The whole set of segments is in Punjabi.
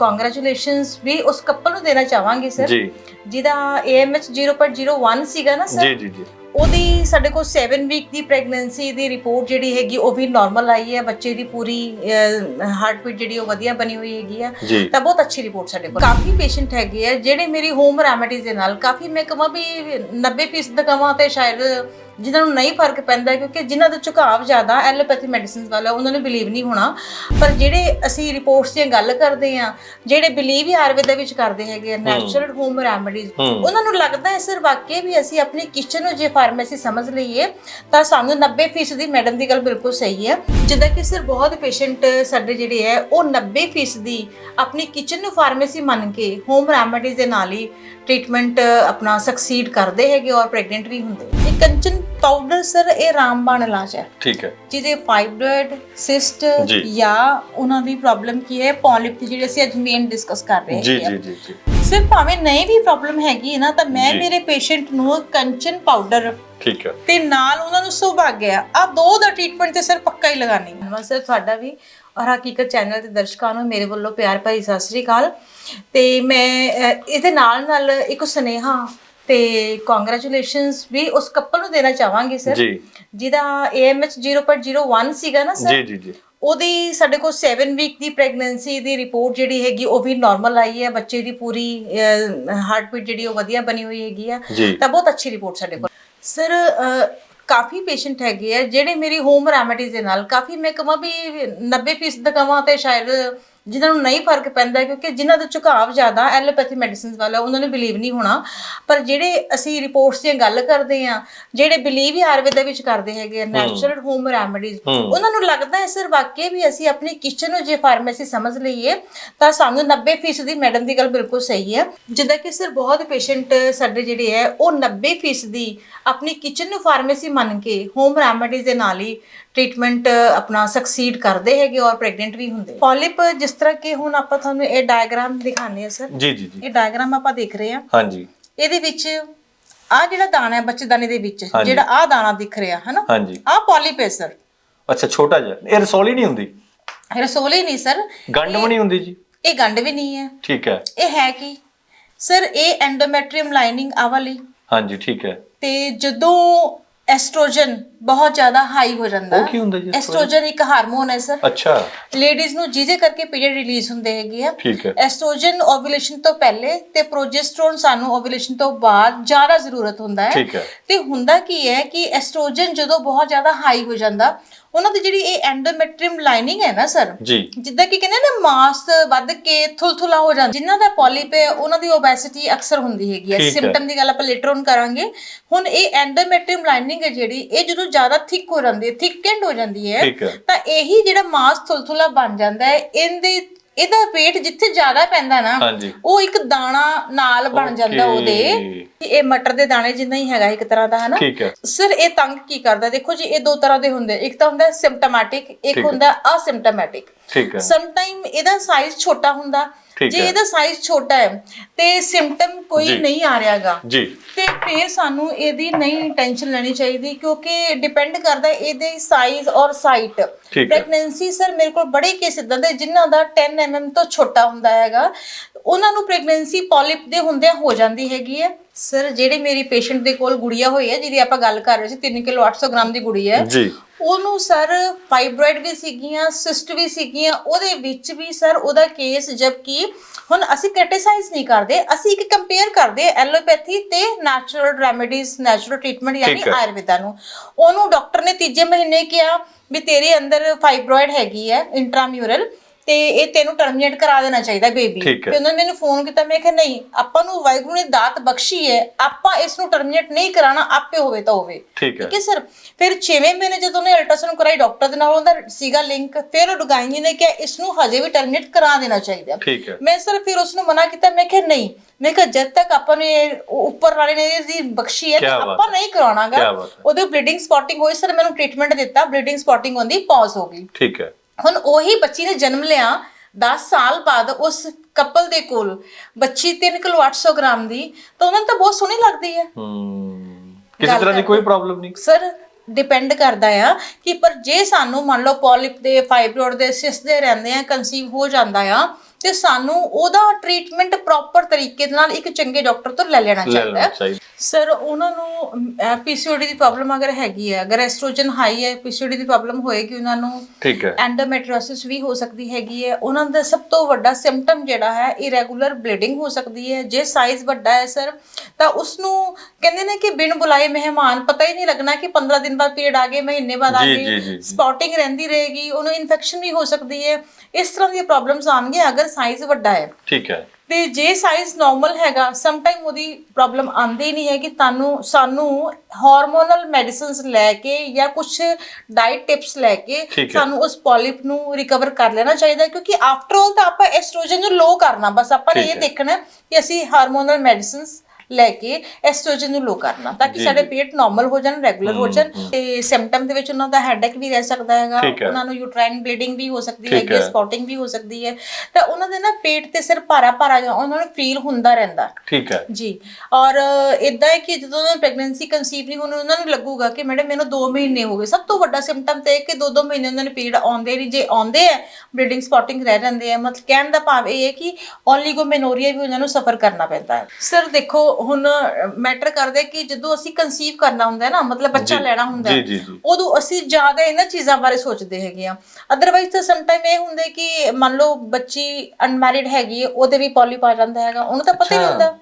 ਕੰਗ੍ਰੈਚੁਲੇਸ਼ਨਸ ਵੀ ਉਸ ਕਪਲ ਨੂੰ ਦੇਣਾ ਚਾਹਾਂਗੇ ਸਰ ਜੀ। ਜਿਹਦਾ AMH 0.01 ਸੀਗਾ ਨਾ ਸਰ ਜੀ ਜੀ ਜੀ। ਉਹਦੀ ਸਾਡੇ ਕੋਲ 7 ਵੀਕ ਦੀ ਪ੍ਰੈਗਨੈਂਸੀ ਦੀ ਰਿਪੋਰਟ ਜਿਹੜੀ ਹੈਗੀ ਉਹ ਵੀ ਨਾਰਮਲ ਆਈ ਹੈ। ਬੱਚੇ ਦੀ ਪੂਰੀ ਹਾਰਟਬੀਟ ਜਿਹੜੀ ਉਹ ਵਧੀਆ ਬਣੀ ਹੋਈ ਹੈਗੀ ਆ। ਤਾਂ ਬਹੁਤ ਅੱਛੀ ਰਿਪੋਰਟ ਸਾਡੇ ਕੋਲ। ਕਾਫੀ ਪੇਸ਼ੈਂਟ ਹੈਗੇ ਆ ਜਿਹੜੇ ਮੇਰੀ ਹੋਮ ਰੈਮੇਡੀਜ਼ ਦੇ ਨਾਲ ਕਾਫੀ ਮੈਂ ਕਹਾਂ ਵੀ 90% ਕਹਾਂ ਤੇ ਸ਼ਾਇਦ ਜਿਨ੍ਹਾਂ ਨੂੰ ਨਹੀਂ ਫ਼ਰਕ ਪੈਂਦਾ ਕਿਉਂਕਿ ਜਿਨ੍ਹਾਂ ਦਾ ਝੁਕਾਅ ਜ਼ਿਆਦਾ ਐਲੋਪੈਥੀ ਮੈਡੀਸਿਨਸ ਵਾਲਾ ਉਹਨਾਂ ਨੂੰ ਬਿਲੀਵ ਨਹੀਂ ਹੋਣਾ। ਪਰ ਜਿਹੜੇ ਅਸੀਂ ਰਿਪੋਰਟਸ ਦੀ ਗੱਲ ਕਰਦੇ ਆ ਜਿਹੜੇ ਬਿਲੀਵ ਹੀ ਆਯੁਰਵੇਦਾ ਵਿੱਚ ਕਰਦੇ ਹੈਗੇ ਆ ਨੈਚੁਰਲ ਹੋਮ ਰੈਮੇਡੀਜ਼। ਉਹਨਾਂ ਨੂੰ ਲੱਗਦਾ ਹੈ ਸਰ ਵਾਕਈ ਵੀ ਅਸੀਂ ਆਪਣੀ ਕਿਚਨ ਨੂੰ ਜੇ ਫਾਰਮੇਸੀ ਸਮਝ ਲਈਏ ਤਾਂ ਸਾਨੂੰ 90% ਦੀ ਮੈਡਮ ਦੀ ਗੱਲ ਬਿਲਕੁਲ ਸਹੀ ਹੈ। ਜਿੱਦਾਂ ਕਿ ਸਰ ਬਹੁਤ ਪੇਸ਼ੈਂਟ ਸਾਡੇ ਜਿਹੜੇ ਹੈ ਉਹ 90% ਦੀ ਆਪਣੀ ਕਿਚਨ ਨੂੰ ਫਾਰਮੇਸੀ ਮੰਨ ਕੇ ਹੋਮ ਰੈਮੇਡੀਜ਼ ਦੇ ਨਾਲ ਹੀ ਟ੍ਰੀਟਮੈਂਟ ਆਪਣਾ ਸਕਸੀਡ ਕਰਦੇ ਹੈਗੇ ਔਰ ਪ੍ਰੈਗਨੈਂਟ ਵੀ ਹੁੰਦੇ। ਕੰਚਨ ਪਾਊਡਰ ਸਰ ਇਹ ਰਾਮਬਾਣ ਇਲਾਜ ਹੈ। ਠੀਕ ਹੈ। ਜਿਹਦੇ ਫਾਈਬਰਡ ਸਿਸਟ ਜੀ। ਜਾਂ ਉਹਨਾਂ ਦੀ ਪ੍ਰੋਬਲਮ ਕੀ ਹੈ? ਪੋਲਿਪ ਦੀ ਜਿਹੜੀ ਅਸੀਂ ਅੱਜ ਮੇਨ ਡਿਸਕਸ ਕਰ ਰਹੇ ਜੀ ਹਾਂ ਜੀ ਜੀ ਜੀ। ਸਿਰ ਭਾਵੇਂ ਨਹੀਂ ਵੀ ਪ੍ਰੋਬਲਮ ਹੈਗੀ ਹੈ ਨਾ ਤਾਂ ਮੈਂ ਜੀ। ਮੇਰੇ ਪੇਸ਼ੈਂਟ ਨੂੰ ਕੰਚਨ ਪਾਊਡਰ ਠੀਕ ਹੈ। ਤੇ ਨਾਲ ਉਹਨਾਂ ਨੂੰ ਸੁਭਾਗਿਆ ਆ ਦੋ ਦਾ ਟ੍ਰੀਟਮੈਂਟ ਤੇ ਸਰ ਪੱਕਾ ਹੀ ਲਗਾਣੀ ਹੈ। ਸਰ ਤੁਹਾਡਾ ਵੀ। ਔਰ ਹਕੀਕਤ ਚੈਨਲ ਦੇ ਦਰਸ਼ਕਾਂ ਨੂੰ ਮੇਰੇ ਵੱਲੋਂ ਪਿਆਰ ਭਰੀ ਸਤਿ ਸ੍ਰੀ ਅਕਾਲ। ਤੇ ਮੈਂ ਅਹ, ਇਹਦੇ ਨਾਲ ਨਾਲ ਇੱਕ ਸੁਨੇਹਾ ਤੇ ਕੰਗ੍ਰੈਚੁਲੇਸ਼ਨਸ ਵੀ ਉਸ ਕਪਲ ਨੂੰ ਦੇਣਾ ਚਾਹਾਂਗੇ ਸਰ ਜੀ। ਜਿਹਦਾ AMH 0.01 ਸੀਗਾ ਨਾ ਸਰ ਜੀ ਜੀ ਜੀ। ਉਹਦੀ ਸਾਡੇ ਕੋਲ 7 ਵੀਕ ਦੀ ਪ੍ਰੈਗਨੈਂਸੀ ਦੀ ਰਿਪੋਰਟ ਜਿਹੜੀ ਹੈਗੀ ਉਹ ਵੀ ਨਾਰਮਲ ਆਈ ਹੈ। ਬੱਚੇ ਦੀ ਪੂਰੀ ਹਾਰਟਬੀਟ ਜਿਹੜੀ ਉਹ ਵਧੀਆ ਬਣੀ ਹੋਈ ਹੈਗੀ ਆ। ਤਾਂ ਬਹੁਤ ਅੱਛੀ ਰਿਪੋਰਟ ਸਾਡੇ ਕੋਲ। ਸਰ ਕਾਫੀ ਪੇਸ਼ੈਂਟ ਹੈਗੇ ਆ ਜਿਹੜੇ ਮੇਰੀ ਹੋਮ ਰੈਮੇਡੀਜ਼ ਦੇ ਨਾਲ ਕਾਫੀ ਮੈਂ ਕਹਾਂ ਵੀ 90% ਕਹਾਂ ਤੇ ਸ਼ਾਇਦ ਜਿਨ੍ਹਾਂ ਨੂੰ ਨਹੀਂ ਫ਼ਰਕ ਪੈਂਦਾ ਕਿਉਂਕਿ ਜਿਨ੍ਹਾਂ ਦਾ ਝੁਕਾਅ ਜ਼ਿਆਦਾ ਐਲੋਪੈਥੀ ਮੈਡੀਸਿਨਸ ਵਾਲਾ ਉਹਨਾਂ ਨੂੰ ਬਿਲੀਵ ਨਹੀਂ ਹੋਣਾ। ਪਰ ਜਿਹੜੇ ਅਸੀਂ ਰਿਪੋਰਟਸ ਦੀ ਗੱਲ ਕਰਦੇ ਆ ਜਿਹੜੇ ਬਿਲੀਵ ਹੀ ਆਯੁਰਵੇਦਾ ਵਿੱਚ ਕਰਦੇ ਹੈਗੇ ਆ ਨੈਚੁਰਲ ਹੋਮ ਰੈਮੇਡੀਜ਼। ਉਹਨਾਂ ਨੂੰ ਲੱਗਦਾ ਹੈ ਸਰ ਵਾਕਈ ਵੀ ਅਸੀਂ ਆਪਣੀ ਕਿਚਨ ਨੂੰ ਜੇ ਫਾਰਮੇਸੀ ਸਮਝ ਲਈਏ ਤਾਂ ਸਾਨੂੰ 90% ਦੀ ਮੈਡਮ ਦੀ ਗੱਲ ਬਿਲਕੁਲ ਸਹੀ ਹੈ। ਜਿੱਦਾਂ ਕਿ ਸਰ ਬਹੁਤ ਪੇਸ਼ੈਂਟ ਸਾਡੇ ਜਿਹੜੇ ਹੈ ਉਹ 90% ਦੀ ਆਪਣੀ ਕਿਚਨ ਨੂੰ ਫਾਰਮੇਸੀ ਮੰਨ ਕੇ ਹੋਮ ਰੈਮੇਡੀਜ਼ ਦੇ ਨਾਲ ਹੀ ਟ੍ਰੀਟਮੈਂਟ ਆਪਣਾ ਸਕਸੀਡ ਕਰਦੇ ਹੈਗੇ ਔਰ ਪ੍ਰੈਗਨੈਂਟ ਵੀ ਹੁੰਦੇ। ਪੋਲਿਪ ਜਿਸ ਤਰ੍ਹਾਂ ਕਿ ਹੁਣ ਆਪਾਂ ਤੁਹਾਨੂੰ ਇਹ ਡਾਇਗਰਾਮ ਦਿਖਾਣੇ ਆ ਸਰ ਜੀ ਜੀ ਜੀ। ਇਹ ਡਾਇਗਰਾਮ ਆਪਾਂ ਦੇਖ ਰਹੇ ਹਾਂ। ਹਾਂਜੀ। ਇਹਦੇ ਵਿੱਚ ਆ ਜਿਹੜਾ ਦਾਣਾ ਹੈ ਬੱਚੇਦਾਨੇ ਦੇ ਵਿੱਚ। ਜਿਹੜਾ ਆ ਦਾਣਾ ਦਿਖ ਰਿਹਾ ਹੈ ਨਾ ਹਾਂਜੀ। ਆ ਪੋਲਿਪ ਹੈ ਸਰ ਅੱਛਾ ਛੋਟਾ ਜਿਹਾ। ਇਹ ਰਸੌਲੀ ਨਹੀਂ ਹੁੰਦੀ? ਰਸੋਲੀ ਨਹੀਂ ਸਰ ਗੰਡ ਵੀ ਨਹੀਂ ਹੁੰਦੀ ਜੀ? ਇਹ ਗੰਢ ਵੀ ਨਹੀਂ ਹੈ। ਠੀਕ ਹੈ। ਇਹ ਹੈ ਕੀ? ਸਰ ਇਹ ਐਂਡੋਮੈਟਰੀਅਮ ਲਾਈਨਿੰਗ ਆ ਵਾਲੀ। ਹਾਂਜੀ ਠੀਕ ਹੈ। ਤੇ ਜਦੋਂ ਐਸਟ੍ਰੋਜਨ ਬਹੁਤ ਜ਼ਿਆਦਾ ਹਾਈ ਹੋ ਜਾਂਦਾ ਉਹ ਕੀ ਹੁੰਦਾ ਜੀ? ਐਸਟ੍ਰੋਜਨ? ਇੱਕ ਹਾਰਮੋਨ ਹੈ ਸਰ। ਅੱਛਾ। ਲੇਡੀਜ਼ ਨੂੰ ਜਿਹਦੇ ਕਰਕੇ ਪੀਰੀਅਡ ਰਿਲੀਜ਼ ਹੁੰਦੇ ਹੈਗੇ ਆ। ਠੀਕ ਹੈ। ਐਸਟ੍ਰੋਜਨ ਓਵੂਲੇਸ਼ਨ ਤੋਂ ਪਹਿਲੇ ਤੇ ਪ੍ਰੋਜੈਸਟਰੋਨ ਸਾਨੂੰ ਓਵੂਲੇਸ਼ਨ ਤੋਂ ਬਾਅਦ ਜ਼ਿਆਦਾ ਜ਼ਰੂਰਤ ਹੁੰਦਾ ਹੈ। ਠੀਕ ਹੈ। ਤੇ ਹੁੰਦਾ ਕੀ ਹੈ ਕਿ ਐਸਟ੍ਰੋਜਨ ਜਦੋਂ ਬਹੁਤ ਜ਼ਿਆਦਾ ਹਾਈ ਹੋ ਜਾਂਦਾ ਉਹਨਾਂ ਦੀ ਜਿਹੜੀ ਇਹ ਐਂਡੋਮੈਟਰੀਅਮ ਲਾਈਨਿੰਗ ਹੈ ਨਾ ਸਰ ਜੀ। ਜਿੱਦਾਂ ਕਿ ਕਹਿੰਦੇ ਨਾ ਮਾਸ ਵੱਧ ਕੇ ਥੁਲਥੁਲਾ ਹੋ ਜਾਂਦਾ। ਜਿਨ੍ਹਾਂ ਦਾ ਪੋਲਿਪ ਹੈ ਉਹਨਾਂ ਦੀ ਓਬੈਸਿਟੀ ਅਕਸਰ ਹੁੰਦੀ ਹੈਗੀ ਹੈ। ਠੀਕ ਹੈ। ਸਿੰਪਟਮ ਦੀ ਗੱਲ ਆਪਾਂ ਲੇਟਰ ਔਨ ਕਰਾਂਗੇ। ਹੁਣ ਇਹ ਐਂਡੋਮੈਟਰੀਅਮ ਲਾਈਨਿੰਗ ਹੈ ਜਿਹੜੀ ਇਹ ਜਦੋਂ ਜ਼ਿਆਦਾ ਥਿਕ ਹੋ ਜਾਂਦੀ ਹੈ ਥਿਕੈਂਡ ਹੋ ਜਾਂਦੀ ਹੈ ਠੀਕ ਹੈ। ਤਾਂ ਇਹੀ ਜਿਹੜਾ ਮਾਸ ਥੁਲਥੁਲਾ ਬਣ ਜਾਂਦਾ ਹੈ ਇਹਦੇ ਇਹਦਾ weight ਜਿੱਥੇ ਜ਼ਿਆਦਾ ਪੈਂਦਾ ਨਾ ਹਾਂਜੀ। ਉਹ ਇੱਕ ਦਾਣਾ ਨਾਲ ਬਣ ਜਾਂਦਾ. ਉਹਦੇ। ਇਹ ਮਟਰ ਦੇ ਦਾਣੇ ਜਿੰਨਾ ਹੀ ਹੈਗਾ ਇੱਕ ਤਰ੍ਹਾਂ ਦਾ ਹਨਾ? ਠੀਕ ਹੈ। ਸਰ ਇਹ ਤੰਗ ਕੀ ਕਰਦਾ? ਦੇਖੋ ਜੀ ਇਹ ਦੋ ਤਰ੍ਹਾਂ ਦੇ ਹੁੰਦੇ ਇੱਕ ਤਾਂ ਹੁੰਦਾ ਸਿੰਪਟੋਮੈਟਿਕ ਇੱਕ। ਹੁੰਦਾ ਅਸਿੰਪਟੋਮੈਟਿਕ ਠੀਕ ਹੈ। ਸਮ ਟਾਈਮ ਇਹਦਾ ਸਾਈਜ਼ ਛੋਟਾ ਹੁੰਦਾ ਠੀਕ ਜੇ ਹੈ। ਇਹਦਾ ਸਾਈਜ਼ ਛੋਟਾ ਹੈ ਤੇ ਸਿੰਪਟਮ ਕੋਈ ਜੀ। ਨਹੀਂ ਆ ਰਿਹਾਗਾ ਜੀ ਤੇ ਫਿਰ ਸਾਨੂੰ ਇਹਦੀ ਨਹੀਂ ਟੈਨਸ਼ਨ ਲੈਣੀ ਚਾਹੀਦੀ ਕਿਉਂਕਿ ਡਿਪੈਂਡ ਕਰਦਾ ਇਹਦੇ ਸਾਈਜ਼ ਔਰ ਸਾਈਟ ਹੈ। ਪ੍ਰੈਗਨੈਂਸੀ ਸਰ ਮੇਰੇ ਕੋਲ ਬੜੇ ਕੇਸ ਇਦਾਂ ਦੇ ਜਿਨ੍ਹਾਂ ਦਾ 10 mm ਤੋਂ ਛੋਟਾ ਹੁੰਦਾ ਹੈਗਾ ਉਹਨਾਂ ਨੂੰ ਪ੍ਰੈਗਨੈਂਸੀ ਪੋਲਿਪ ਦੇ ਹੁੰਦਿਆਂ ਹੋ ਜਾਂਦੀ ਹੈਗੀ ਹੈ ਸਰ ਜਿਹੜੇ ਮੇਰੀ ਪੇਸ਼ੈਂਟ ਦੇ ਕੋਲ ਗੁੜੀਆ ਹੋਈ ਹੈ ਜਿਹਦੀ ਆਪਾਂ ਗੱਲ ਕਰ ਰਹੇ ਸੀ 3 ਕਿਲੋ 800 ਗ੍ਰਾਮ ਦੀ ਗੁੜੀਆ ਹੈ ਜੀ ਉਹਨੂੰ ਸਰ ਫਾਈਬਰੋਇਡ ਵੀ ਸੀਗੀਆਂ ਸਿਸਟ ਵੀ ਸੀਗੀਆਂ ਉਹਦੇ ਵਿੱਚ ਵੀ ਸਰ ਉਹਦਾ ਕੇਸ ਜਦਕਿ ਹੁਣ ਅਸੀਂ ਕ੍ਰਿਟਿਸਾਈਜ਼ ਨਹੀਂ ਕਰਦੇ ਅਸੀਂ ਇੱਕ ਕੰਪੇਅਰ ਕਰਦੇ ਐਲੋਪੈਥੀ ਤੇ ਨੈਚੁਰਲ ਰੈਮੇਡੀਜ਼ ਨੈਚੁਰਲ ਟ੍ਰੀਟਮੈਂਟ ਯਾਨੀ। ਆਯੁਰਵੇਦਾ ਨੂੰ ਉਹਨੂੰ ਡਾਕਟਰ ਨੇ ਤੀਜੇ ਮਹੀਨੇ ਕਿਹਾ ਵੀ ਤੇਰੇ ਅੰਦਰ ਫਾਈਬਰੋਇਡ ਹੈਗੀ ਹੈ ਇੰਟਰਾਮਿਊਰਲ ਤੇ ਇਹ ਤੈਨੂੰ ਟਰਮੀਨੇਟ ਕਰਾ ਦੇਣਾ ਚਾਹੀਦਾ ਬੇਬੀ ਠੀਕ ਹੈ। ਤੇ ਉਹਨਾਂ ਨੇ ਮੈਨੂੰ ਫੋਨ ਕੀਤਾ ਮੈਂ ਕਿਹਾ ਨਹੀਂ ਆਪਾਂ ਨੂੰ ਵਾਹਿਗੁਰੂ ਨੇ ਦਾਤ ਬਖਸ਼ੀ ਹੈ ਆਪਾਂ ਇਸ ਨੂੰ ਟਰਮੀਨੇਟ ਨਹੀਂ ਕਰਾਣਾ ਆਪੇ ਹੋਵੇ ਤਾਂ ਹੋਵੇ। ਠੀਕ ਹੈ। ਠੀਕ ਹੈ ਸਰ ਫਿਰ 6ਵੇਂ ਮਹੀਨੇ ਜਦੋਂ ਉਹਨੇ ਅਲਟਰਾਸਾਊਂਡ ਕਰਾਈ ਡਾਕਟਰ ਦੇ ਨਾਲ ਉਹਦਾ ਸੀਗਾ ਲਿੰਕ ਫਿਰ ਡੁਗਾਈਨੀ ਨੇ ਕਿਹਾ ਇਸ ਨੂੰ ਹਜੇ ਵੀ ਟਰਮੀਨੇਟ ਕਰਾ ਦੇਣਾ ਚਾਹੀਦਾ। ਠੀਕ ਹੈ। ਮੈਂ ਸਰ ਫਿਰ ਉਸ ਨੂੰ ਮਨਾ ਕੀਤਾ ਮੈਂ ਕਿਹਾ ਨਹੀਂ। ਮੈਂ ਕਿਹਾ ਜਦ ਤੱਕ ਆਪਾਂ ਨੇ ਉਹ ਉੱਪਰ ਵਾਲੇ ਨੇ ਇਹਦੀ ਬਖਸ਼ੀ ਹੈ ਕਿਆ ਤਾਂ ਬਾਤ ਆਪਾਂ ਨਹੀਂ ਕਰਾਉਣਾਗਾ। ਕਿਆ ਬਾਤ ਹੈ। ਉਹਦੇ ਬਲੀਡਿੰਗ ਸਪੌਟਿੰਗ ਹੋਈ ਸਰ ਮੈਨੂੰ ਟ੍ਰੀਟਮੈਂਟ ਦਿੱਤਾ ਬਲੀਡਿੰਗ ਸਪੌਟਿੰਗ ਹੁੰਦੀ ਪੌਜ਼ ਹੋ ਗਈ। ਠੀਕ ਹੈ। ਹੁਣ ਉਹੀ ਬੱਚੀ ਨੇ ਜਨਮ ਲਿਆ 10 ਸਾਲ ਬਾਅਦ ਉਸ ਕਪਲ ਦੇ ਕੋਲ। ਬੱਚੀ 3 ਕਿਲੋ 800 ਗ੍ਰਾਮ ਦੀ ਤਾਂ ਉਹਨਾਂ ਨੂੰ ਤਾਂ ਬਹੁਤ ਸੋਹਣੀ ਲੱਗਦੀ ਹੈ। ਹਮ ਕਿਸੇ ਤਰ੍ਹਾਂ ਦੀ ਕੋਈ ਪ੍ਰੋਬਲਮ ਨਹੀਂ। ਸਰ ਡਿਪੈਂਡ ਕਰਦਾ ਆ ਕਿ ਪਰ ਜੇ ਸਾਨੂੰ ਮੰਨ ਲਓ ਪੋਲਿਪ ਦੇ ਫਾਈਬਰੋਇਡ ਦੇ ਸਿਸ ਦੇ ਰਹਿੰਦੇ ਆ ਕਨਸੀਵ ਹੋ ਜਾਂਦਾ ਆ ਤੇ ਸਾਨੂੰ ਉਹਦਾ ਟ੍ਰੀਟਮੈਂਟ ਪ੍ਰੋਪਰ ਤਰੀਕੇ ਨਾਲ ਇੱਕ ਚੰਗੇ ਡਾਕਟਰ ਤੋਂ ਲੈ ਲੈਣਾ ਚਾਹੀਦਾ ਹੈ। ਸਰ ਉਹਨਾਂ ਨੂੰ ਪੀਸੀਓਡੀ ਦੀ ਪ੍ਰੋਬਲਮ ਅਗਰ ਹੈਗੀ ਹੈ ਅਗਰ ਐਸਟ੍ਰੋਜਨ ਹਾਈ ਹੈ ਪੀਸੀਓਡੀ ਦੀ ਪ੍ਰੋਬਲਮ ਹੋਏਗੀ ਉਹਨਾਂ ਨੂੰ ਠੀਕ ਹੈ। ਐਂਡੋਮੈਟ੍ਰਿਓਸਿਸ ਵੀ ਹੋ ਸਕਦੀ ਹੈਗੀ ਹੈ। ਉਹਨਾਂ ਦਾ ਸਭ ਤੋਂ ਵੱਡਾ ਸਿੰਪਟਮ ਜਿਹੜਾ ਹੈ ਇਰੈਗੂਲਰ ਬਲੀਡਿੰਗ ਹੋ ਸਕਦੀ ਹੈ। ਜੇ ਸਾਈਜ਼ ਵੱਡਾ ਹੈ ਸਰ ਤਾਂ ਉਸ ਨੂੰ ਕਹਿੰਦੇ ਨੇ ਕਿ ਬਿਨ ਬੁਲਾਏ ਮਹਿਮਾਨ ਪਤਾ ਹੀ ਨਹੀਂ ਲੱਗਣਾ ਕਿ 15 ਦਿਨ ਬਾਅਦ ਪੀਰੀਅਡ ਆ ਗਏ ਮਹੀਨੇ ਬਾਅਦ ਆ ਗਏ। ਸਪੌਟਿੰਗ ਰਹਿੰਦੀ ਰਹੇਗੀ ਉਹਨੂੰ ਇਨਫੈਕਸ਼ਨ ਵੀ ਹੋ ਸਕਦੀ ਹੈ। ਇਸ ਤਰ੍ਹਾਂ ਦੀਆਂ ਪ੍ਰੋਬਲਮਸ ਆਉਣਗੀਆਂ ਅਗਰ ਸਾਈਜ਼ ਵੱਡਾ ਹੈ। ਠੀਕ ਹੈ। ਤੇ ਜੇ ਸਾਈਜ਼ ਨਾਰਮਲ ਹੈਗਾ ਸਮ ਟਾਈਮ ਉਹਦੀ ਪ੍ਰੋਬਲਮ ਆਂਦੀ ਨਹੀਂ ਹੈ ਕਿ ਤੁਹਾਨੂੰ ਸਾਨੂੰ ਹਾਰਮੋਨਲ ਮੈਡੀਸਿਨਸ ਲੈ ਕੇ ਜਾਂ ਕੁਝ ਡਾਈਟ ਟਿਪਸ ਲੈ ਕੇ। ਸਾਨੂੰ ਉਸ ਪੋਲਿਪ ਨੂੰ ਰਿਕਵਰ ਕਰ ਲੈਣਾ ਚਾਹੀਦਾ ਕਿਉਂਕਿ ਆਫਟਰ ਆਲ ਤਾਂ ਆਪਾਂ ਐਸਟ੍ਰੋਜਨ ਨੂੰ ਲੋ ਕਰਨਾ ਬਸ ਆਪਾਂ ਨੇ ਇਹ। ਦੇਖਣਾ ਕਿ ਅਸੀਂ ਹਾਰਮੋਨਲ ਮੈਡੀਸਿਨਸ ਲੈ ਕੇ ਐਸਟ੍ਰੋਜਨ ਨੂੰ ਲੋ ਕਰਨਾ ਤਾਂ ਕਿ ਸਾਡੇ। ਪੇਟ ਨਾਰਮਲ ਹੋ ਜਾਣ ਰੈਗੂਲਰ ਹੋ ਜਾਣ ਤੇ ਸਿੰਪਟਮ ਦੇ ਵਿੱਚ ਉਹਨਾਂ ਦਾ ਹੈਡੇਕ ਵੀ ਰਹਿ ਸਕਦਾ ਹੈਗਾ ਹੈ। ਉਹਨਾਂ ਨੂੰ ਯੂਟਰਾਈਨ ਬਲੀਡਿੰਗ ਵੀ ਹੋ ਸਕਦੀ ਹੈ ਹੈ। ਸਪੌਟਿੰਗ ਵੀ ਹੋ ਸਕਦੀ ਹੈ। ਤਾਂ ਉਹਨਾਂ ਦੇ ਨਾ ਪੇਟ ਤੇ ਸਿਰ ਭਾਰਾ ਭਾਰਾ ਉਹਨਾਂ ਨੂੰ ਫੀਲ ਹੁੰਦਾ ਰਹਿੰਦਾ। ਠੀਕ ਹੈ। ਜੀ ਔਰ ਇਦਾਂ ਹੈ ਕਿ ਜਦੋਂ ਉਹਨਾਂ ਨੂੰ ਪ੍ਰੈਗਨੈਂਸੀ ਕਨਸੀਵ ਨਹੀਂ ਹੋਣੀ ਉਹਨਾਂ ਨੂੰ ਲੱਗੂਗਾ ਕਿ ਮੈਡਮ ਮੈਨੂੰ 2 ਮਹੀਨੇ ਹੋ ਗਏ। ਸਭ ਤੋਂ ਵੱਡਾ ਸਿੰਪਟਮ ਤੇ ਇਹ ਕਿ 2-2 ਮਹੀਨੇ ਉਹਨਾਂ ਨੂੰ ਪੀਰੀਅਡ ਆਉਂਦੇ ਨਹੀਂ ਜੇ ਆਉਂਦੇ ਆ ਬਲੀਡਿੰਗ ਸਪੌਟਿੰਗ ਰਹਿ ਜਾਂਦੇ ਆ ਮਤਲਬ ਕਹਿਣ ਦਾ ਭਾਵ ਇਹ ਹੈ ਕਿ ਓਲੀਗੋਮੈਨੋਰੀਆ ਵੀ ਉਹਨਾਂ ਨੂੰ ਸਫਰ ਕਰਨਾ ਪੈਂਦਾ ਹੈ। ਸਰ ਦੇਖੋ ਹੁਣ ਮੈਟਰ ਕਰਦੇ ਕਿ ਜਦੋਂ ਅਸੀਂ ਕਨਸੀਵ ਕਰਨਾ ਹੁੰਦਾ ਹੈ ਨਾ ਮਤਲਬ ਬੱਚਾ ਲੈਣਾ ਹੁੰਦਾ ਜੀ, ਹੈ, ਜੀ, ਜੀ। ਉਦੋਂ ਅਸੀਂ ਜ਼ਿਆਦਾ ਇਹਨਾਂ ਚੀਜ਼ਾਂ ਬਾਰੇ ਸੋਚਦੇ ਹੈਗੇ ਆ ਅਦਰਵਾਈਜ਼ ਤਾਂ ਸਮ ਟਾਈਮ ਇਹ ਹੁੰਦੇ ਕਿ ਮੰਨ ਲਓ ਬੱਚੀ ਅਨਮੈਰਿਡ ਹੈਗੀ ਹੈ ਉਹਦੇ ਵੀ ਪੋਲੀਪ ਆ ਜਾਂਦਾ ਹੈਗਾ ਉਹਨੂੰ ਤਾਂ ਪਤਾ ਹੀ ਨਹੀਂ ਅੱਛਾ। ਹੁੰਦਾ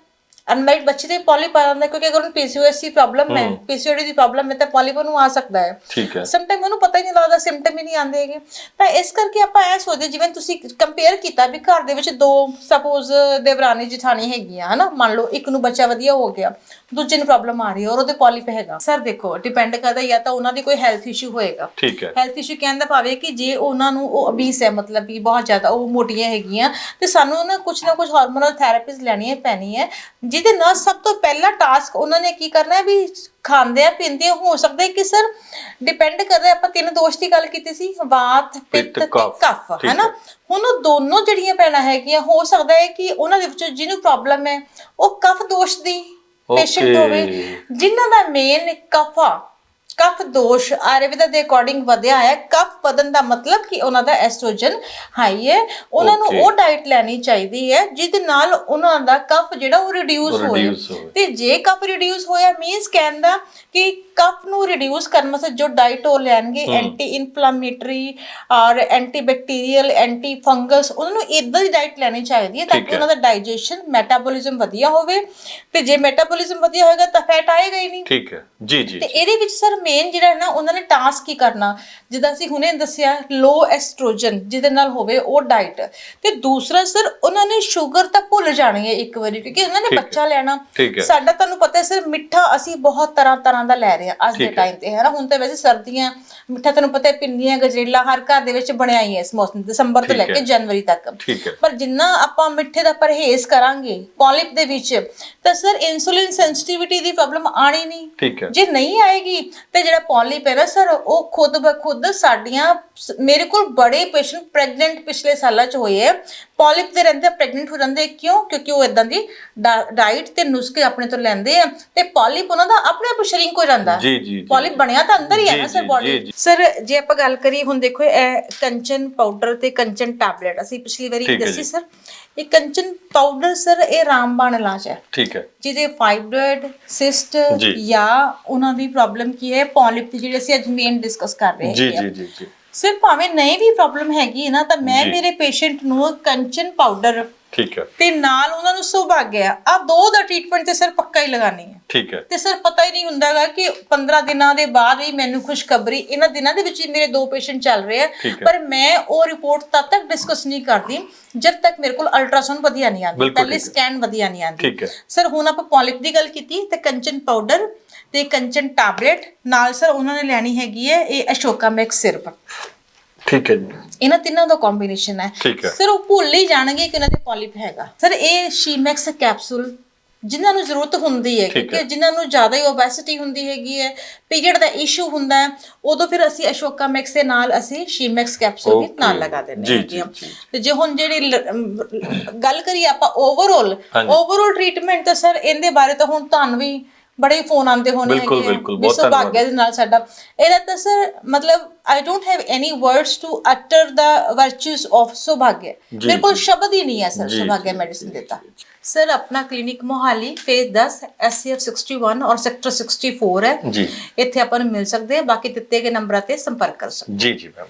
ਅਨਮੈਰਿਡ ਬੱਚੇ ਦੇ ਪੋਲੀਪ ਆ ਜਾਂਦਾ ਕਿਉਂਕਿ ਅਗਰ ਉਹਨੂੰ ਪੀਸੀਓਐਸ ਦੀ ਪ੍ਰੋਬਲਮ ਹੈ ਪੀਸੀਓਡੀ ਦੀ ਪ੍ਰੋਬਲਮ ਹੈ ਤਾਂ ਪੋਲੀਪ ਨੂੰ ਆ ਸਕਦਾ ਹੈ। ਠੀਕ ਹੈ। ਸਮ ਟਾਈਮ ਉਹਨੂੰ ਪਤਾ ਹੀ ਨਹੀਂ ਲੱਗਦਾ ਸਿੰਪਟਮ ਹੀ ਨਹੀਂ ਆਉਂਦੇ ਹੈਗੇ। ਤਾਂ ਇਸ ਕਰਕੇ ਆਪਾਂ ਇਹ ਸੋਚਦੇ ਜਿਵੇਂ ਤੁਸੀਂ ਕੰਪੇਅਰ ਕੀਤਾ ਵੀ ਘਰ ਦੇ ਵਿੱਚ ਦੋ ਸਪੋਜ਼ ਦੇਵਰਾਨੀ ਜਠਾਣੀ ਹੈਗੀਆਂ ਹਨਾ? ਮੰਨ ਲਓ ਇੱਕ ਨੂੰ ਬੱਚਾ ਵਧੀਆ ਹੋ ਗਿਆ ਦੂਜੇ ਨੂੰ ਪ੍ਰੋਬਲਮ ਆ ਰਹੀ ਹੈ ਔਰ ਉਹਦੇ ਪੋਲੀਪ ਹੈਗਾ। ਸਰ ਦੇਖੋ ਡਿਪੈਂਡ ਕਰਦਾ ਜਾਂ ਤਾਂ ਉਹਨਾਂ ਦੀ ਕੋਈ ਹੈਲਥ ਇਸ਼ੂ ਹੋਏਗਾ। ਠੀਕ ਹੈ। ਹੈਲਥ ਇਸ਼ੂ ਕਹਿੰਦਾ ਭਾਵੇਂ ਕਿ ਜੇ ਉਹਨਾਂ ਨੂੰ ਉਹ ਅਬੀਸ ਹੈ ਮਤਲਬ ਕਿ ਬਹੁਤ ਜ਼ਿਆਦਾ ਉਹ ਮੋਟੀਆਂ ਹੈਗੀਆਂ ਤੇ ਸਾਨੂੰ ਨਾ ਕੁਝ ਨਾ ਕੁਝ ਹਾਰਮੋਨਲ ਥੈਰੇਪੀਜ਼ ਲੈਣੀਆਂ ਪੈਣੀ ਹੈ। ਜਿਹਦੇ ਨਾਲ ਸਭ ਤੋਂ ਪਹਿਲਾ ਟਾਸਕ ਉਹਨਾਂ ਨੇ ਕੀ ਕਰਨਾ ਹੈ ਵੀ ਖਾਂਦੇ ਆ ਪੀਂਦੇ ਆ, ਹੋ ਸਕਦਾ ਹੈ ਕਿ ਸਰ ਡਿਪੈਂਡ ਕਰਦਾ ਹੈ, ਆਪਾਂ ਤਿੰਨ ਦੋਸ਼ ਦੀ ਗੱਲ ਕੀਤੀ ਸੀ ਵਾਤ ਪਿੱਤ ਤੇ ਕਫ। ਕਫ ਠੀਕ ਹੈਨਾ? ਹੈ। ਹੁਣ ਉਹ ਦੋਨੋਂ ਜਿਹੜੀਆਂ ਭੈਣਾਂ ਹੈਗੀਆਂ ਹੋ ਸਕਦਾ ਹੈ ਕਿ ਉਹਨਾਂ ਦੇ ਵਿੱਚੋਂ ਜਿਹਨੂੰ ਪ੍ਰੋਬਲਮ ਹੈ ਉਹ ਕਫ ਦੋਸ਼ ਦੀ ਪੇਸ਼ੈਂਟ. ਹੋਵੇ ਜਿਨ੍ਹਾਂ ਦਾ ਮੇਨ ਕਫਾ ਕਫ ਦੋਸ਼ ਆਯੁਰਵੇਦ ਦੇ ਅਕੋਰਡਿੰਗ ਵਧਿਆ ਹੈ ਕਫ ਵਧਣ ਦਾ ਮਤਲਬ ਕਿ ਉਹਨਾਂ ਦਾ ਐਸਟ੍ਰੋਜਨ ਹਾਈ ਹੈ ਉਹਨਾਂ ਨੂੰ. ਉਹ ਡਾਈਟ ਲੈਣੀ ਚਾਹੀਦੀ ਹੈ ਜਿਹਦੇ ਨਾਲ ਉਹਨਾਂ ਦਾ ਕਫ ਜਿਹੜਾ ਉਹ ਰਿਡਿਊਸ ਹੋਏ। ਤੇ ਜੇ ਕਫ ਰਿਡਿਊਸ ਹੋਇਆ ਮੀਨਸ ਕਹਿੰਦਾ ਕਿ ਕਫ ਨੂੰ ਰਿਡਿਊਸ ਕਰਨ ਵਾਸਤੇ ਜੋ ਡਾਈਟ ਉਹ ਲੈਣਗੇ ਐਂਟੀ ਇਨਫਲੇਮੇਟਰੀ ਔਰ ਐਂਟੀ ਬੈਕਟੀਰੀਅਲ ਐਂਟੀ ਫੰਗਸ ਉਹਨਾਂ ਨੂੰ ਇਦਾਂ ਦੀ ਡਾਈਟ ਲੈਣੀ ਚਾਹੀਦੀ ਹੈ ਤਾਂ ਕਿ। ਉਹਨਾਂ ਦਾ ਡਾਈਜੈਸ਼ਨ ਮੈਟਾਬੋਲਿਜ਼ਮ ਵਧੀਆ ਹੋਵੇ ਤੇ ਜੇ ਮੈਟਾਬੋਲਿਜ਼ਮ ਵਧੀਆ ਹੋਏਗਾ ਤਾਂ ਫੈਟ ਆਏਗਾ ਹੀ ਨਹੀਂ ਠੀਕ ਹੈ ਜੀ ਜੀ ਤੇ ਇਹਦੇ ਵਿੱਚ ਸਰ ਮੇਨ ਜਿਹੜਾ ਹੈ ਨਾ ਉਹਨਾਂ ਨੇ ਟਾਸਕ ਕੀ ਕਰਨਾ ਜਿੱਦਾਂ ਅਸੀਂ ਹੁਣੇ ਦੱਸਿਆ ਲੋ ਐਸਟ੍ਰੋਜਨ ਜਿਹਦੇ ਨਾਲ ਹੋਵੇ ਉਹ ਡਾਈਟ ਤੇ ਦੂਸਰਾ ਸਰ ਉਹਨਾਂ ਨੇ ਸ਼ੂਗਰ ਤਾਂ ਭੁੱਲ ਜਾਣੀ ਹੈ ਇੱਕ ਵਾਰੀ ਕਿਉਂਕਿ ਉਹਨਾਂ ਨੇ। ਬੱਚਾ ਲੈਣਾ। ਸਾਡਾ ਤੁਹਾਨੂੰ ਪਤਾ ਹੈ ਸਰ ਮਿੱਠਾ ਅਸੀਂ ਬਹੁਤ ਤਰ੍ਹਾਂ ਤਰ੍ਹਾਂ ਦਾ ਲੈ ਰਹੇ ਹਾਂ ਅੱਜ ਦੇ। ਟਾਈਮ ਤੇ ਹੈ ਨਾ ਹੁਣ ਤਾਂ ਵੈਸੇ ਸਰਦੀਆਂ ਮਿੱਠਾ ਤੁਹਾਨੂੰ ਪਤਾ ਹੈ ਪਿੰਨੀਆਂ ਗਜਰੇਲਾ ਹਰ ਘਰ ਦੇ ਵਿੱਚ ਬਣਿਆ ਹੀ ਹੈ ਇਸ ਮੌਸਮ ਦਸੰਬਰ ਤੋਂ ਲੈ ਕੇ। ਜਨਵਰੀ ਤੱਕ। ਪਰ ਜਿੰਨਾ ਆਪਾਂ ਮਿੱਠੇ ਦਾ ਪਰਹੇਜ਼ ਕਰਾਂਗੇ ਪੋਲਿਪ ਦੇ ਵਿੱਚ ਤਾਂ ਸਰ ਇਨਸੂਲਿਨ ਸੈਂਸਿਟੀਵਿਟੀ ਦੀ ਪ੍ਰੋਬਲਮ ਆਣੀ ਨਹੀਂ। ਜੇ ਨਹੀਂ ਆਏਗੀ ਤੇ ਜਿਹੜਾ ਪੋਲਿਪ ਹੈ ਨਾ ਸਰ ਉਹ ਖੁਦ ਬ ਖੁਦ ਸਾਡੀਆਂ ਮੇਰੇ ਕੋਲ ਬੜੇ ਪੇਸ਼ੈਂਟ ਪ੍ਰੈਗਨੈਂਟ ਪਿਛਲੇ ਸਾਲਾਂ ਚ ਹੋਏ ਹੈ। ਪੋਲਿਪ ਦੇ ਰਹਿੰਦੇ ਪ੍ਰੈਗਨੈਂਟ ਹੋ ਜਾਂਦੇ ਕਿਉਂ? ਕਿਉਂਕਿ ਉਹ ਇਦਾਂ ਦੀ ਡਾਈਟ ਤੇ ਨੁਸਖੇ ਆਪਣੇ ਤੋਂ ਲੈਂਦੇ ਆ ਤੇ ਪੋਲਿਪ ਉਹਨਾਂ ਦਾ ਆਪਣੇ ਆਪ ਸ਼ਰਿੰਕ ਹੋ ਜਾਂਦਾ। ਜੀ ਜੀ ਪੋਲਿਪ ਬਣਿਆ ਤਾਂ ਅੰਦਰ ਹੀ ਹੈ ਨਾ ਸਰ ਬੋਡੀ। ਸਰ ਜੇ ਆਪਾਂ ਗੱਲ ਕਰੀਏ ਹੁਣ ਦੇਖੋ ਇਹ ਕੰਚਨ ਪਾਊਡਰ ਤੇ ਕੰਚਨ ਟੈਬਲੇਟ ਅਸੀਂ ਪਿਛਲੀ ਵਾਰੀ ਦੱਸੀ। ਸਰ ਇਹ ਕੰਚਨ ਪਾਊਡਰ ਸਰ ਇਹ ਰਾਮਬਾਣ ਇਲਾਜ ਹੈ। ਠੀਕ ਹੈ। ਜਿਹਦੇ ਫਾਈਬਰਡ ਸਿਸਟ ਜੀ। ਉਹਨਾਂ ਦੀ ਪ੍ਰੋਬਲਮ ਕੀ ਹੈ ਪੋਲਿਪ ਦੀ ਜਿਹੜੀ ਅਸੀਂ ਅੱਜ ਮੇਨ ਡਿਸਕਸ ਕਰ ਰਹੇ ਜੀ ਹਾਂ ਜੀ ਜੀ ਜੀ। ਸਿਰ ਭਾਵੇਂ ਨਹੀਂ ਵੀ ਪ੍ਰੋਬਲਮ ਹੈਗੀ ਨਾ ਤਾਂ ਮੈਂ। ਮੇਰੇ ਪੇਸ਼ੈਂਟ ਨੂੰ ਕੰਚਨ ਪਾਊਡਰ ਠੀਕ ਹੈ। ਤੇ ਨਾਲ ਉਹਨਾਂ ਨੂੰ ਸੁਭਾਗਿਆ ਆ ਦੋ ਦਾ ਟ੍ਰੀਟਮੈਂਟ ਤੇ ਸਰ ਪੱਕਾ ਹੀ ਲਗਾਣੀ ਹੈ। ਠੀਕ ਹੈ। ਤੇ ਸਰ ਪਤਾ ਹੀ ਨਹੀਂ ਹੁੰਦਾਗਾ ਕਿ 15 ਦਿਨਾਂ ਦੇ ਬਾਅਦ ਵੀ ਮੈਨੂੰ ਖੁਸ਼ਖਬਰੀ ਇਹਨਾਂ ਦਿਨਾਂ ਦੇ ਵਿੱਚ ਹੀ ਮੇਰੇ ਦੋ ਪੇਸ਼ੈਂਟ ਚੱਲ ਰਹੇ ਆ। ਪਰ ਮੈਂ ਉਹ ਰਿਪੋਰਟ ਤਦ ਤੱਕ ਡਿਸਕਸ ਨਹੀਂ ਕਰਦੀ ਜਦ ਤੱਕ ਮੇਰੇ ਕੋਲ ਅਲਟਰਾਸਾਊਂਡ ਵਧੀਆ ਨਹੀਂ ਆਉਂਦੀ। ਪਹਿਲੇ। ਸਕੈਨ ਵਧੀਆ ਨਹੀਂ ਆਉਂਦੀ। ਠੀਕ ਹੈ। ਸਰ ਹੁਣ ਆਪਾਂ ਪੋਲਿਪ ਦੀ ਗੱਲ ਕੀਤੀ ਤੇ ਕੰਚਨ ਪਾਊਡਰ ਤੇ ਕੰਚਨ ਟੈਬਲੇਟ ਨਾਲ ਸਰ ਉਹਨਾਂ ਨੇ ਲੈਣੀ ਹੈਗੀ ਹੈ ਇਹ ਅਸ਼ੋਕਾ ਮੈਕਸ ਸਿਰਪ। ਠੀਕ ਹੈ ਜੀ ਇਹਨਾਂ ਤਿੰਨਾਂ ਦਾ ਕੰਬੀਨੇਸ਼ਨ ਹੈ ਠੀਕ ਹੈ। ਸਰ ਉਹ ਭੁੱਲ ਹੀ ਜਾਣਗੇ ਕਿ ਇਹਨਾਂ ਦੇ ਪੋਲਿਪ ਹੈਗਾ ਸਰ ਇਹ ਸ਼ੀਮੈਕਸ ਕੈਪਸੂਲ ਜਿਨ੍ਹਾਂ ਨੂੰ ਜ਼ਰੂਰਤ ਹੁੰਦੀ ਹੈ ਠੀਕ ਹੈ। ਕਿਉਂਕਿ ਜਿਨ੍ਹਾਂ ਨੂੰ ਜ਼ਿਆਦਾ ਹੀ ਓਬੈਸਿਟੀ ਹੁੰਦੀ ਹੈਗੀ ਹੈ ਪੀਰੀਅਡ ਦਾ ਇਸ਼ੂ ਹੁੰਦਾ ਹੈ ਉਦੋਂ ਫਿਰ ਅਸੀਂ ਅਸ਼ੋਕਾ ਮੈਕਸ ਦੇ ਨਾਲ ਅਸੀਂ ਸ਼ੀਮੈਕਸ ਕੈਪਸੂਲ ਵੀ Okay. ਨਾਲ ਲਗਾ ਦਿੰਦੇ ਜੀ, ਹੈਗੇ ਹਾਂ ਜੀ, ਜੀ। ਤੇ ਜੇ ਹੁਣ ਜਿਹੜੀ ਲ- ਅਮ, ਗੱਲ ਕਰੀਏ ਆਪਾਂ ਓਵਰਆਲ ਹਾਂਜੀ। ਓਵਰਆਲ ਟ੍ਰੀਟਮੈਂਟ ਤਾਂ ਸਰ ਇਹਦੇ ਬਾਰੇ ਤਾਂ ਹੁਣ ਤੁਹਾਨੂੰ ਵੀ ਬੜੇ ਫੋਨ ਆਉਂਦੇ ਹੋਣੇ ਬਿਲਕੁਲ, ਬਿਲਕੁਲ, ਵੀ ਬਹੁਤ ਧੰਨਵਾਦ। ਸੁਭਾਗਿਆ ਦੇ ਨਾਲ ਸਾਡਾ। ਇਹਦਾ ਤਾਂ ਸਰ ਮਤਲਬ I don't have any words to utter the virtues of Subhagya ji, ਮੇਰੇ ਕੋਲ ਜੀ। ਸ਼ਬਦ ਹੀ ਨਹੀਂ ਹੈ ਸਰ ਜੀ, ਸੁਭਾਗਿਆ ਜੀ, ਮੈਡੀਸਿਨ ਜੀ, ਦੇਤਾ ਜੀ, ਸਰ ਆਪਣਾ ਕਲੀਨਿਕ ਮੋਹਾਲੀ ਫੇਜ਼ 10 ਐਸਸੀਐਫ 61 ਔਰ ਸੈਕਟਰ 64 ਹੈ। ਜੀ। ਇੱਥੇ ਆਪਾਂ ਨੂੰ ਮਿਲ ਸਕਦੇ ਆ ਬਾਕੀ ਦਿੱਤੇ ਗਏ ਨੰਬਰਾਂ ਤੇ ਸੰਪਰਕ ਕਰ ਸਕਦੇ ਜੀ ਜੀ ਮੈਮ